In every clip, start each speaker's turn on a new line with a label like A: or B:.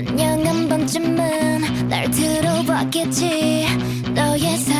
A: 안녕 한 번쯤은 날 들어봤겠지. 너의 사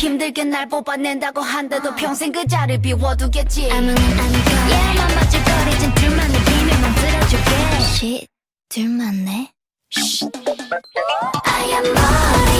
A: 힘들게 날 뽑아낸다고 한데도 평생 그 자리 비워두겠지. 아무는 아니고 얘만 맞을거리진 둘만의 비밀 만들어줄게. 쉿 둘만의? 하얀 머리가